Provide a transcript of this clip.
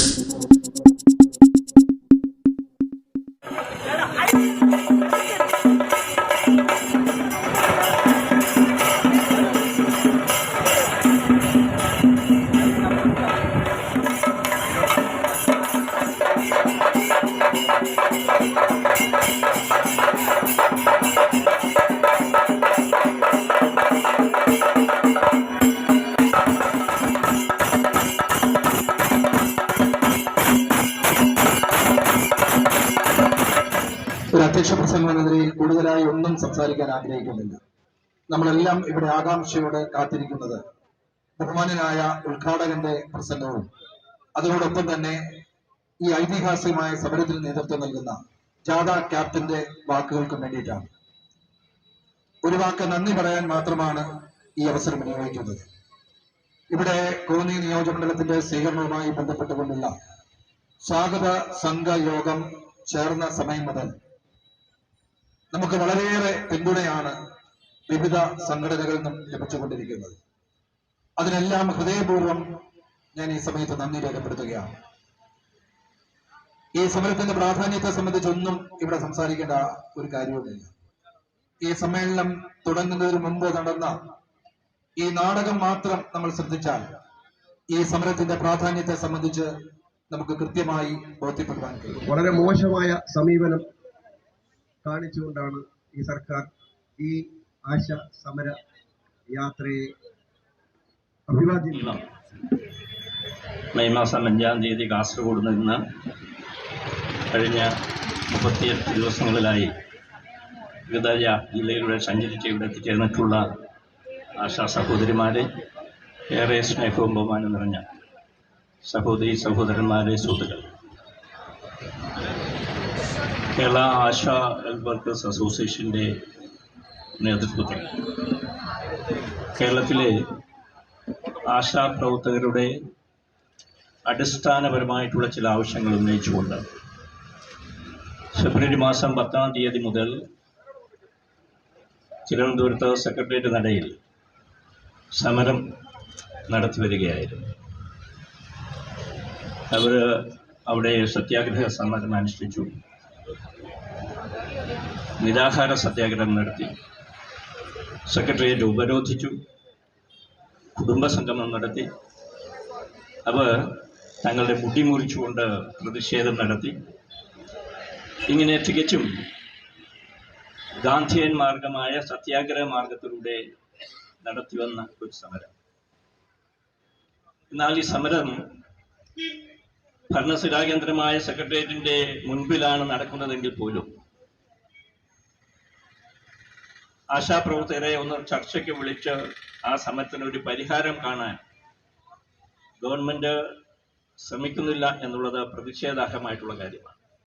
Deus. അധ്യക്ഷ പ്രസംഗം കൂടുതലായി ഒന്നും സംസാരിക്കാൻ ആഗ്രഹിക്കുന്നില്ല. നമ്മളെല്ലാം ഇവിടെ ആകാംക്ഷയോടെ കാത്തിരിക്കുന്നത് ബഹുമാനനായ ഉദ്ഘാടകന്റെ പ്രസംഗവും അതോടൊപ്പം തന്നെ ഈ ഐതിഹാസികമായ സമരത്തിന് നേതൃത്വം നൽകുന്ന ജാഥ ക്യാപ്റ്റന്റെ വാക്കുകൾക്കും വേണ്ടിയിട്ടാണ്. ഒരു വാക്ക് നന്ദി പറയാൻ മാത്രമാണ് ഈ അവസരം വിനിയോഗിക്കുന്നത്. ഇവിടെ കോന്നി നിയോജകമണ്ഡലത്തിന്റെ സ്വീകരണവുമായി ബന്ധപ്പെട്ടുകൊണ്ടുള്ള സ്വാഗത സംഘ യോഗം ചേർന്ന സമയം മുതൽ നമുക്ക് വളരെയേറെ പിന്തുണയാണ് വിവിധ സംഘടനകളിൽ നിന്നും ലഭിച്ചുകൊണ്ടിരിക്കുന്നത്. അതിനെല്ലാം ഹൃദയപൂർവം ഞാൻ ഈ സമയത്ത് നന്ദി രേഖപ്പെടുത്തുകയാണ്. ഈ സമരത്തിന്റെ പ്രാധാന്യത്തെ സംബന്ധിച്ചൊന്നും ഇവിടെ സംസാരിക്കേണ്ട ഒരു കാര്യവുമില്ല. ഈ സമ്മേളനം തുടങ്ങുന്നതിന് മുമ്പ് നടന്ന ഈ നാടകം മാത്രം നമ്മൾ ശ്രദ്ധിച്ചാൽ ഈ സമരത്തിന്റെ പ്രാധാന്യത്തെ സംബന്ധിച്ച് നമുക്ക് കൃത്യമായി ബോധ്യപ്പെടുവാൻ കഴിയും. വളരെ മോശമായ സമീപനം കാണിച്ചുകൊണ്ടാണ് ഈ സർക്കാർ ഈ ആശ സമര യാത്രയെ അഭിവാദ്യം. മെയ് മാസം അഞ്ചാം തീയതി കാസർഗോഡ് നിന്ന് കഴിഞ്ഞ മുപ്പത്തിയെട്ട് ദിവസങ്ങളിലായി വിവിധ ജില്ലയിലൂടെ സഞ്ചരിച്ച് ഇവിടെ എത്തിച്ചേർന്നിട്ടുള്ള ആശാ സഹോദരിമാരെ ഏറെ സ്നേഹവും ബഹുമാനം നിറഞ്ഞ സഹോദരി സഹോദരന്മാരെ സുഹൃത്തുക്കൾ കേരള ആശ ഹെൽത്ത് വർക്കേഴ്സ് അസോസിയേഷന്റെ നേതൃത്വത്തിൽ കേരളത്തിലെ ആശാ പ്രവർത്തകരുടെ അടിസ്ഥാനപരമായിട്ടുള്ള ചില ആവശ്യങ്ങൾ ഉന്നയിച്ചുകൊണ്ട് ഫെബ്രുവരി മാസം പത്താം തീയതി മുതൽ തിരുവനന്തപുരത്ത് സെക്രട്ടേറിയറ്റ് നടയിൽ സമരം നടത്തി വരികയായിരുന്നു. അവർ അവിടെ സത്യാഗ്രഹ സമരം അനുഷ്ഠിച്ചു. നിരാഹാര സത്യാഗ്രഹം നടത്തി. സെക്രട്ടേറിയറ്റ് ഉപരോധിച്ചു കുടുംബസംഗമം നടത്തി. അവർ തങ്ങളുടെ മുടി മുറിച്ചുകൊണ്ട് പ്രതിഷേധം നടത്തി. ഇങ്ങനെ തികച്ചും ഗാന്ധിയൻ മാർഗമായ സത്യാഗ്രഹ മാർഗത്തിലൂടെ നടത്തിവന്ന ഒരു സമരം. എന്നാൽ ഈ സമരം ഭരണസിരാകേന്ദ്രമായ സെക്രട്ടേറിയറ്റിന്റെ മുൻപിലാണ് നടക്കുന്നതെങ്കിൽ പോലും ആശാപ്രവർത്തകരെ ഒന്ന് ചർച്ചയ്ക്ക് വിളിച്ച് ആ സമരത്തിന് ഒരു പരിഹാരം കാണാൻ ഗവൺമെന്റ് ശ്രമിക്കുന്നില്ല എന്നുള്ളത് പ്രതിഷേധാർഹമായിട്ടുള്ള കാര്യമാണ്.